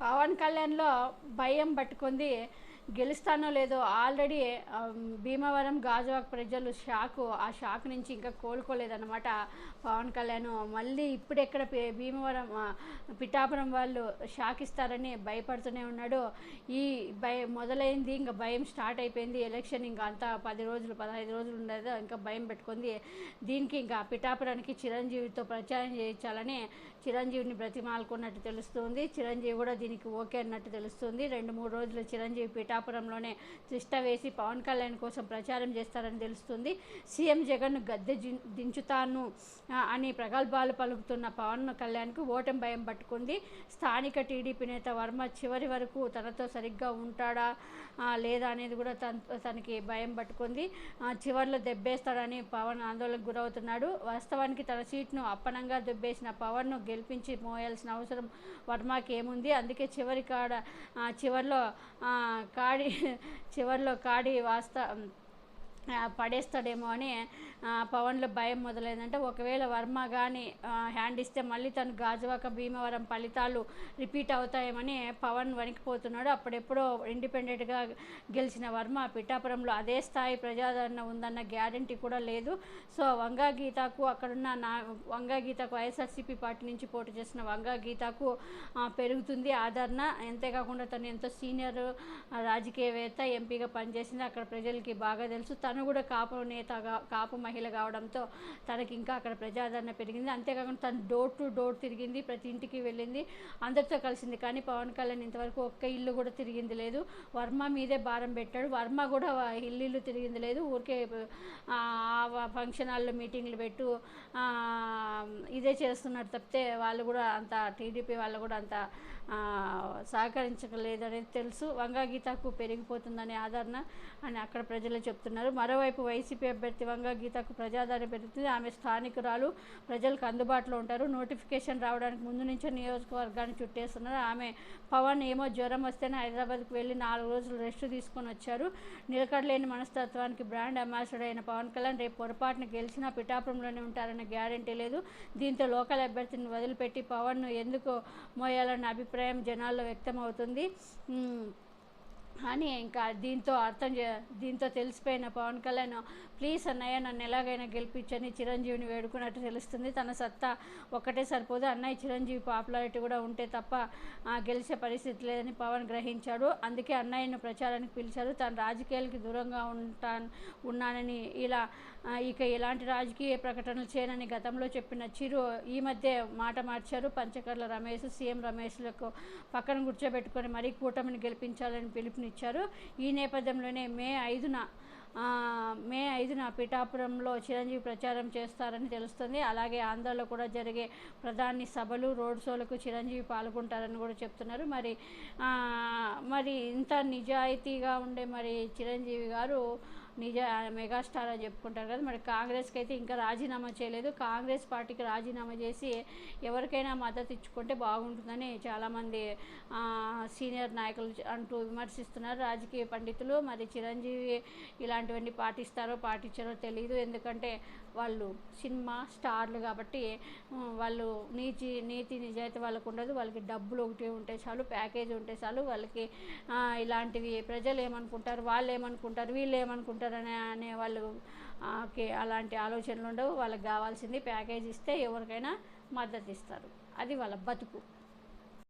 పవన్ కళ్యాణ్లో భయం పట్టుకుంది. గెలుస్తానో లేదో ఆల్రెడీ భీమవరం గాజువాక్ ప్రజలు షాకు ఆ షాక్ నుంచి ఇంకా కోలుకోలేదన్నమాట పవన్ కళ్యాణ్. మళ్ళీ ఇప్పుడెక్కడ భీమవరం పిఠాపురం వాళ్ళు షాక్ ఇస్తారని భయపడుతూనే ఉన్నాడు. ఈ భయ మొదలైంది ఇంకా భయం స్టార్ట్ అయిపోయింది. ఎలక్షన్ ఇంకా అంతా పది రోజులు పదహైదు రోజులు ఉండేదో ఇంకా భయం పెట్టుకుంది. దీనికి ఇంకా పిఠాపురానికి చిరంజీవితో ప్రచారం చేయించాలని చిరంజీవిని బ్రతిమాలుకున్నట్టు తెలుస్తుంది. చిరంజీవి కూడా దీనికి ఓకే అన్నట్టు తెలుస్తుంది. రెండు మూడు రోజులు చిరంజీవి పిఠాపురంలోనే తిష్ట వేసి పవన్ కళ్యాణ్ కోసం ప్రచారం చేస్తారని తెలుస్తుంది. సీఎం జగన్ గద్దె దించుతాను అని ప్రగల్భాలు పలుకుతున్న పవన్ కళ్యాణ్కు ఓటమి భయం పట్టుకుంది. స్థానిక టీడీపీ నేత వర్మ చివరి వరకు తనతో సరిగ్గా ఉంటాడా లేదా అనేది కూడా తన తనకి భయం పట్టుకుంది. చివరిలో చివర్లో దెబ్బేస్తాడని పవన్ ఆందోళనకు గురవుతున్నాడు. వాస్తవానికి తన సీట్ను అప్పనంగా దెబ్బేసిన పవన్ను గెలిపించి మోయాల్సిన అవసరం వర్మకి ఏముంది అందుకే చివరి కాడ చివరిలో చివర్లో కాడి చివర్లో కాడి వాస్త పడేస్తాడేమో అని పవన్లో భయం మొదలైందంటే ఒకవేళ వర్మ కానీ హ్యాండ్ ఇస్తే మళ్ళీ తను గాజువాక భీమవరం ఫలితాలు రిపీట్ అవుతాయేమని పవన్ వణికిపోతున్నాడు. అప్పుడెప్పుడో ఇండిపెండెంట్గా గెలిచిన వర్మ పిఠాపురంలో అదే స్థాయి ప్రజాదరణ ఉందన్న గ్యారంటీ కూడా లేదు. సో వంగా గీతకు అక్కడున్న నా వంగా గీతకు వైఎస్ఆర్సీపీ పార్టీ నుంచి పోటీ చేసిన వంగా గీతకు పెరుగుతుంది ఆదరణ. అంతేకాకుండా తను ఎంతో సీనియర్ రాజకీయవేత్త ఎంపీగా పనిచేసింది. అక్కడ ప్రజలకి బాగా తెలుసు. తను కూడా కాపు నేతగా కాపు మహిళ కావడంతో తనకి ఇంకా అక్కడ ప్రజాదరణ పెరిగింది. అంతేకాకుండా తను డోర్ టు డోర్ తిరిగింది ప్రతి ఇంటికి వెళ్ళింది అందరితో కలిసింది. కానీ పవన్ కళ్యాణ్ ఇంతవరకు ఒక్క ఇల్లు కూడా తిరిగింది లేదు. వర్మ మీదే భారం పెట్టాడు. వర్మ కూడా ఇల్లు ఇల్లు తిరిగింది లేదు. ఊరికే ఫంక్షన్ హాల్లో మీటింగ్లు పెట్టు ఇదే చేస్తున్నారు తప్పితే వాళ్ళు కూడా అంత టీడీపీ వాళ్ళు కూడా అంత సహకరించలేదనేది తెలుసు. వంగా గీతకు పెరిగిపోతుందనే ఆదరణ అని అక్కడ ప్రజలు చెప్తున్నారు. మరోవైపు వైసీపీ అభ్యర్థి వంగా గీతకు ప్రజాదరణ పెరుగుతుంది. ఆమె స్థానికురాలు ప్రజలకు అందుబాటులో ఉంటారు. నోటిఫికేషన్ రావడానికి ముందు నుంచే నియోజకవర్గాన్ని చుట్టేస్తున్నారు. ఆమె పవన్ ఏమో జ్వరం వస్తేనే హైదరాబాద్కు వెళ్ళి నాలుగు రోజులు రెస్ట్ తీసుకొని వచ్చారు. నిలకడలేని మనస్తత్వానికి బ్రాండ్ అంబాసిడర్ అయిన పవన్ కళ్యాణ్ రేపు పొరపాటున గెలిచినా పిఠాపురంలోనే ఉంటారన్న గ్యారంటీ లేదు. దీంతో లోకల్ అభ్యర్థిని వదిలిపెట్టి పవన్ను ఎందుకు మోయాలన్న అభిప్రాయం జనాల్లో వ్యక్తమవుతుంది. ఉమ్, అని ఇంకా దీంతో అర్థం చే దీంతో తెలిసిపోయిన పవన్ కళ్యాణ్ ప్లీజ్ అన్నయ్య నన్ను ఎలాగైనా గెలిపించని చిరంజీవిని వేడుకున్నట్టు తెలుస్తుంది. తన సత్తా ఒక్కటే సరిపోదు. అన్నయ్య చిరంజీవి పాపులారిటీ కూడా ఉంటే తప్ప గెలిచే పరిస్థితి లేదని పవన్ గ్రహించాడు. అందుకే అన్నయ్యను ప్రచారానికి పిలిచారు. తాను రాజకీయాలకి దూరంగా ఉంటా ఉన్నానని ఇలా ఇక ఎలాంటి రాజకీయ ప్రకటనలు చేయనని గతంలో చెప్పిన చిరు ఈ మధ్య మాట మార్చారు. పంచకర్ల రమేష్ సీఎం రమేష్లకు పక్కన కూర్చోబెట్టుకొని మరీ కూటమిని గెలిపించాలని పిలుపునిచ్చారు ఈ నేపథ్యంలోనే మే ఐదున మే ఐదున పిఠాపురంలో చిరంజీవి ప్రచారం చేస్తారని తెలుస్తుంది. అలాగే ఆంధ్రాలో కూడా జరిగే ప్రధాని సభలు రోడ్ షోలకు చిరంజీవి పాల్గొంటారని కూడా చెప్తున్నారు. మరి మరి ఇంత నిజాయితీగా ఉండే మరి చిరంజీవి గారు నిజ మెగాస్టార్ అని చెప్పుకుంటారు కదా. మరి కాంగ్రెస్కి అయితే ఇంకా రాజీనామా చేయలేదు. కాంగ్రెస్ పార్టీకి రాజీనామా చేసి ఎవరికైనా మద్దతు ఇచ్చుకుంటే బాగుంటుందని చాలామంది సీనియర్ నాయకులు అంటూ విమర్శిస్తున్నారు. రాజకీయ పండితులు మరి చిరంజీవి ఇలాంటివన్నీ పాటిస్తారో పాటించారో తెలియదు ఎందుకంటే వాళ్ళు సినిమా స్టార్లు కాబట్టి వాళ్ళు నీతి నీతి నిజాయితీ వాళ్ళకు ఉండదు. వాళ్ళకి డబ్బులు ఒకటి ఉంటే చాలు ప్యాకేజ్ ఉంటే చాలు. వాళ్ళకి ఇలాంటివి ప్రజలు ఏమనుకుంటారు వాళ్ళు ఏమనుకుంటారు వీళ్ళు ఏమనుకుంటారు అనే అనే వాళ్ళు ఆ, అలాంటి ఆలోచనలు ఉండవు. వాళ్ళకి కావాల్సింది ప్యాకేజ్ ఇస్తే ఎవరికైనా మద్దతు ఇస్తారు. అది వాళ్ళ బతుకు.